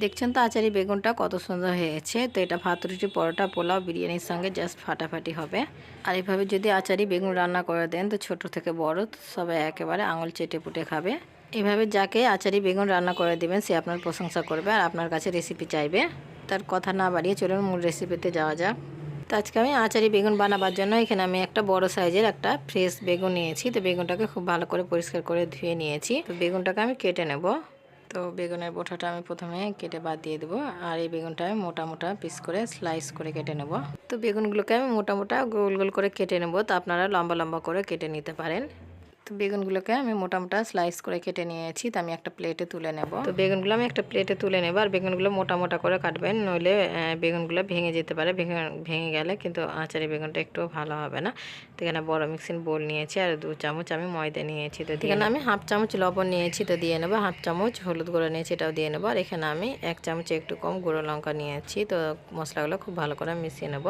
দেখছেন তো আচারি বেগুনটা কত সুন্দর হয়েছে। তো এটা ভাত, রুটি, পরোটা, পোলাও, বিরিয়ানির সঙ্গে জাস্ট ফাটাফাটি হবে। আর এভাবে যদি আচারি বেগুন রান্না করে দেন তো ছোট থেকে বড় সবাই একেবারে আঙুল চেটে পুটে খাবে। এভাবে যাকে আচারি বেগুন রান্না করে দেবেন, সে আপনার প্রশংসা করবে আর আপনার কাছে রেসিপি চাইবে। তার কথা না বাড়িয়ে চলুন মূল রেসিপিতে যাওয়া যাক। তো আজকে আমি আচারি বেগুন বানাবার জন্য এখানে আমি একটা বড় সাইজের একটা ফ্রেশ বেগুন নিয়েছি। তো বেগুনটাকে খুব ভালো করে পরিষ্কার করে ধুয়ে নিয়েছি। তো বেগুনটাকে আমি কেটে নেব। তো বেগুনের বোঠাটা আমি প্রথমে কেটে বাদ দিয়ে দেবো, আর এই বেগুনটা আমি মোটা মোটা পিস করে স্লাইস করে কেটে নেব। তো বেগুনগুলোকে আমি মোটা মোটা গোল গোল করে কেটে নেব, তো আপনারা লম্বা লম্বা করে কেটে নিতে পারেন। তো বেগুনগুলোকে আমি মোটা মোটা স্লাইস করে কেটে নিয়েছি তো আমি একটা প্লেটে তুলে নেব। তো বেগুনগুলো আমি একটা প্লেটে তুলে নেব আর বেগুনগুলো মোটা মোটা করে কাটবেন নইলে বেগুনগুলো ভেঙে যেতে পারে ভেঙে ভেঙে গেলে কিন্তু আচারি বেগুনটা একটু ভালো হবে না। তো এখানে বড় মিক্সিং বোল নিয়েছি আর দু চামচ আমি ময়দা নিয়েছি তো এখানে আমি হাফ চামচ লবণ নিয়েছি তো দিয়ে নেব হাফ চামচ হলুদ গুঁড়ো নিয়েছি এটাও দিয়ে নেব আর এখানে আমি এক চামচ একটু কম গুঁড়ো লঙ্কা নিয়েছি তো মশলাগুলো খুব ভালো করে মিশিয়ে নেব।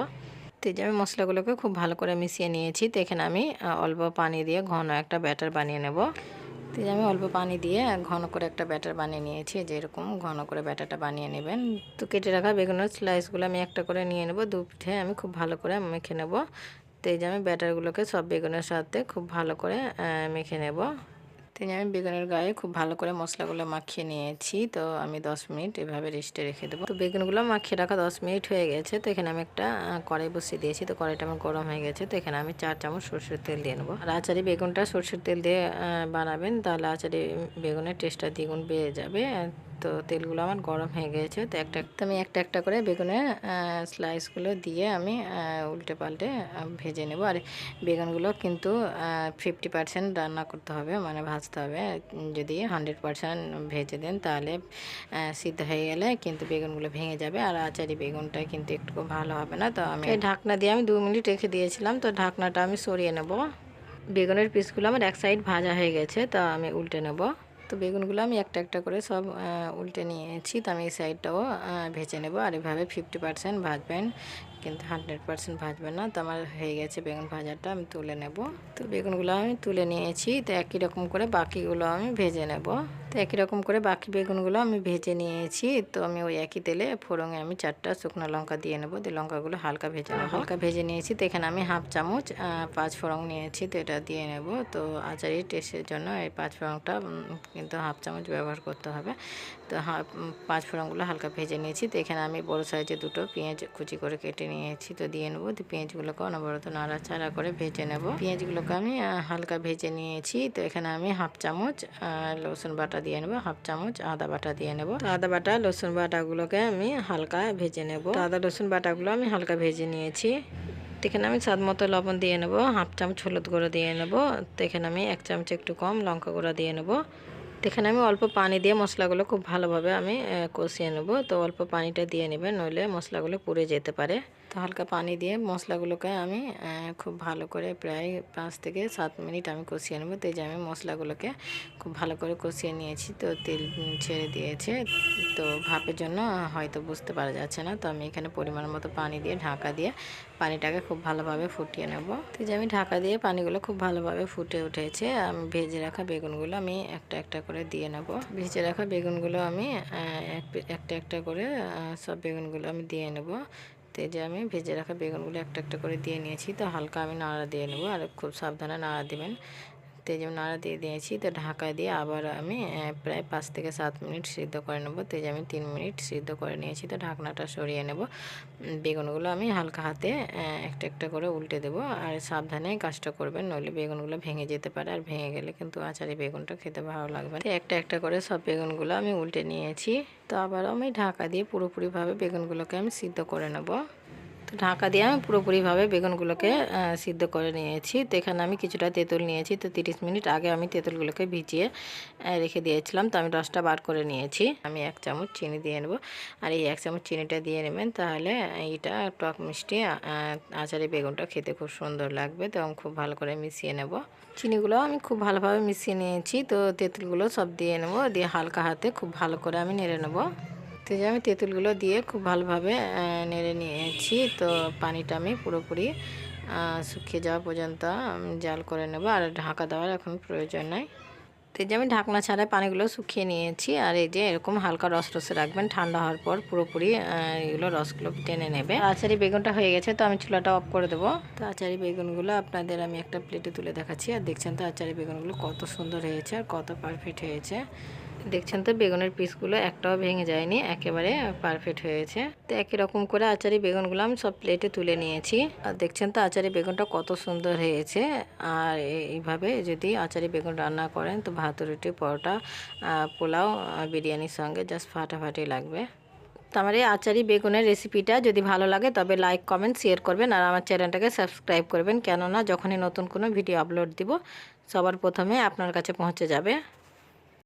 তো আমি মশলাগুলোকে খুব ভালো করে মিশিয়ে নিয়েছি। তো এখানে আমি অল্প পানি দিয়ে ঘন একটা ব্যাটার বানিয়ে নেব। তো আমি অল্প পানি দিয়ে ঘন করে একটা ব্যাটার বানিয়ে নিয়েছি। যে এরকম ঘন করে ব্যাটারটা বানিয়ে নেবেন। তো কেটে রাখা বেগুনের স্লাইসগুলো আমি একটা করে নিয়ে নেব। দু পিঠে আমি খুব ভালো করে মেখে নেব। তো এই যে আমি ব্যাটারগুলোকে সব বেগুনের সাথে খুব ভালো করে মেখে নেব। তিনি আমি বেগুনের গায়ে খুব ভালো করে মশলাগুলো মাখিয়ে নিয়েছি। তো আমি দশ মিনিট এভাবে রেস্টে রেখে দেবো। তো বেগুনগুলো মাখিয়ে রাখা দশ মিনিট হয়ে গেছে। তো এখানে আমি একটা কড়াই বসিয়ে দিয়েছি। তো কড়াইটা আমার গরম হয়ে গেছে। তো এখানে আমি চার চামচ সরষের তেল দিয়ে নেব। আর আচারি বেগুনটা সরষের তেল দিয়ে বানাবেন। তাহলে আচারি বেগুনের টেস্টটা দ্বিগুণ বেড়ে যাবে। তো তেলগুলো আমার গরম হয়ে গেছে। তো একটা একটা আমি একটা একটা করে বেগুনের স্লাইসগুলো দিয়ে আমি উল্টে পাল্টে ভেজে নেব। আর বেগুনগুলো কিন্তু ফিফটি পার্সেন্ট রান্না করতে হবে মানে ভাজতে হবে। যদি হান্ড্রেড পার্সেন্ট ভেজে দেন তাহলে সিদ্ধ হয়ে গেলে কিন্তু বেগুনগুলো ভেঙে যাবে। আর আচারি বেগুনটা কিন্তু একটু ভালো হবে না তো আমি এই ঢাকনা দিয়ে আমি দু মিনিট রেখে দিয়েছিলাম তো ঢাকনাটা আমি সরিয়ে নেব। বেগুনের পিসগুলো আমার এক সাইড ভাজা হয়ে গেছে তো আমি উল্টে নেব। তো বেগুনগুলো আমি একটা একটা করে সব উল্টে নিয়েছি। তো আমি এই সাইডটাও ভেজে নেব। আর এভাবে ফিফটি পারসেন্ট ভাজবেন। কিন্তু হান্ড্রেড পার্সেন্ট ভাজবে না। তো আমার হয়ে গেছে বেগুন ভাজাটা, আমি তুলে নেব। তো বেগুনগুলো আমি তুলে নিয়েছি। তো একই রকম করে বাকিগুলো আমি ভেজে নেব। তো একই রকম করে বাকি বেগুনগুলো আমি ভেজে নিয়েছি। তো আমি ওই একই তেলে ফোড়ঙে আমি চারটা শুকনো লঙ্কা দিয়ে নেব। দিয়ে লঙ্কাগুলো হালকা ভেজে নেব। হালকা ভেজে নিয়েছি। তো এখানে আমি হাফ চামচ পাঁচ ফোড়ন নিয়েছি। তো এটা দিয়ে নেব। তো আচারি টেস্টের জন্য এই পাঁচ ফোড়নটা কিন্তু হাফ চামচ ব্যবহার করতে হবে। তো হাফ পাঁচ ফোড়নগুলো হালকা ভেজে নিয়েছি। তো এখানে আমি বড় সাইজে দুটো পেঁয়াজ কুচি করে কেটে নিয়েছি। তো দিয়ে নেব। পেঁয়াজগুলোকে অনবরত নাড়াচাড়া করে ভেজে নেব। পেঁয়াজগুলোকে আমি হালকা ভেজে নিয়েছি। তো এখানে আমি হাফ চামচ রসুন বাটা দিয়ে নেব। হাফ চামচ আদা বাটা দিয়ে নেব। আদা বাটা, রসুন বাটাগুলোকে আমি হালকা ভেজে নেব। আদা, রসুন বাটাগুলো আমি হালকা ভেজে নিয়েছি। এখানে আমি স্বাদ মতো লবণ দিয়ে নেব। হাফ চামচ হলুদ গুঁড়ো দিয়ে নেব। তো এখানে আমি এক চামচ একটু কম লঙ্কা গুঁড়ো দিয়ে নেব। এখানে আমি অল্প পানি দিয়ে মশলাগুলো খুব ভালোভাবে আমি কষিয়ে নেব। তো অল্প পানিটা দিয়ে নেবেন, নইলে মশলাগুলো পুড়ে যেতে পারে। তো হালকা পানি দিয়ে মশলাগুলোকে আমি খুব ভালো করে প্রায় পাঁচ থেকে সাত মিনিট আমি কষিয়ে নেব। তো যে আমি মশলাগুলোকে খুব ভালো করে কষিয়ে নিয়েছি, তো তেল ছেড়ে দিয়েছে। তো ভাপের জন্য হয়তো বুঝতে পারা যাচ্ছে না, তো আমি এখানে পরিমাণ মতো পানি দিয়ে ঢাকা দিয়ে পানিটাকে খুব ভালোভাবে ফুটিয়ে নেব। তো যে আমি ঢাকা দিয়ে পানিগুলো খুব ভালোভাবে ফুটে উঠেছে, আমি ভেজে রাখা বেগুনগুলো আমি একটা একটা করে দিয়ে নেব। ভেজে রাখা বেগুনগুলো আমি এক- একটা একটা করে সব বেগুনগুলো আমি দিয়ে নেব। তো এই যে আমি ভেজে রাখা বেগুনগুলো একটা একটা করে দিয়ে নিয়েছি। তো হালকা আমি নাড়া দিয়ে নেব আর খুব সাবধানে নাড়া দিবেন। তো এই যে নাড়া দিয়ে দিয়েছি তো ঢাকা দিয়ে আবার আমি প্রায় পাঁচ থেকে সাত মিনিট সিদ্ধ করে নেব। তো যে আমি তিন মিনিট সিদ্ধ করে নিয়েছি, তো ঢাকনাটা সরিয়ে নেব। বেগুনগুলো আমি হালকা হাতে একটা একটা করে উল্টে দেবো। আর সাবধানে কাজটা করবেন, নইলে বেগুনগুলো ভেঙে যেতে পারে। আর ভেঙে গেলে কিন্তু আচারি বেগুনটা খেতে ভালো লাগবে তো একটা একটা করে সব বেগুনগুলো আমি উল্টে নিয়েছি। তো আবার আমি ঢাকা দিয়ে পুরোপুরিভাবে বেগুনগুলোকে আমি সিদ্ধ করে নেব। ঢাকা দিয়ে আমি পুরোপুরিভাবে বেগুনগুলোকে সিদ্ধ করে নিয়েছি। তো এখানে আমি কিছুটা তেঁতুল নিয়েছি। তো তিরিশ মিনিট আগে আমি তেঁতুলগুলোকে ভিজিয়ে রেখে দিয়েছিলাম। তো আমি রসটা বার করে নিয়েছি। আমি এক চামচ চিনি দিয়ে নেব। আর এই এক চামচ চিনিটা দিয়ে নেবেন, তাহলে এইটা টক মিষ্টি আচারে বেগুনটা খেতে খুব সুন্দর লাগবে। তো আমি খুব ভালো করে মিশিয়ে নেব। চিনিগুলো আমি খুব ভালোভাবে মিশিয়ে নিয়েছি। তো তেঁতুলগুলো সব দিয়ে নেব। দিয়ে হালকা হাতে খুব ভালো করে আমি নেড়ে নেব। তো এই যে আমি তেঁতুলগুলো দিয়ে খুব ভালোভাবে নেড়ে নিয়েছি। তো পানিটা আমি পুরোপুরি শুকিয়ে যাওয়া পর্যন্ত জাল করে নেব। আর ঢাকা দেওয়ার এখন প্রয়োজন নাই। তো যে আমি ঢাকনা ছাড়াই পানিগুলো শুকিয়ে নিয়েছি আর এই যে এরকম হালকা রস রসে রাখবেন, ঠান্ডা হওয়ার পর পুরোপুরি এগুলো রসগুলো টেনে নেবে। আচারি বেগুনটা হয়ে গেছে তো আমি চুলাটা অফ করে দেবো। তো আচারি বেগুনগুলো আপনাদের আমি একটা প্লেটে তুলে দেখাচ্ছি। আর দেখছেন তো আচারি বেগুনগুলো কত সুন্দর হয়েছে আর কত পারফেক্ট হয়েছে। দেখছেন তো বেগুনের পিসগুলো একটাও ভেঙে যায়নি, একেবারে পারফেক্ট হয়েছে। তো একই রকম করে আচারি বেগুনগুলো আমি সব প্লেটে তুলে নিয়েছি। আর দেখছেন তো আচারি বেগুনটা কত সুন্দর হয়েছে। আর এইভাবে যদি আচারি বেগুন রান্না করেন তো ভাত রুটি, পরোটা পোলাও বিরিয়ানির সঙ্গে জাস্ট ফাটাফাটি লাগবে। তো আমার এই আচারি বেগুনের রেসিপিটা যদি ভালো লাগে তবে লাইক কমেন্ট শেয়ার করবেন আর আমার চ্যানেলটাকে সাবস্ক্রাইব করবেন। কেননা যখনই নতুন কোনো ভিডিও আপলোড দিব, সবার প্রথমে আপনার কাছে পৌঁছে যাবে।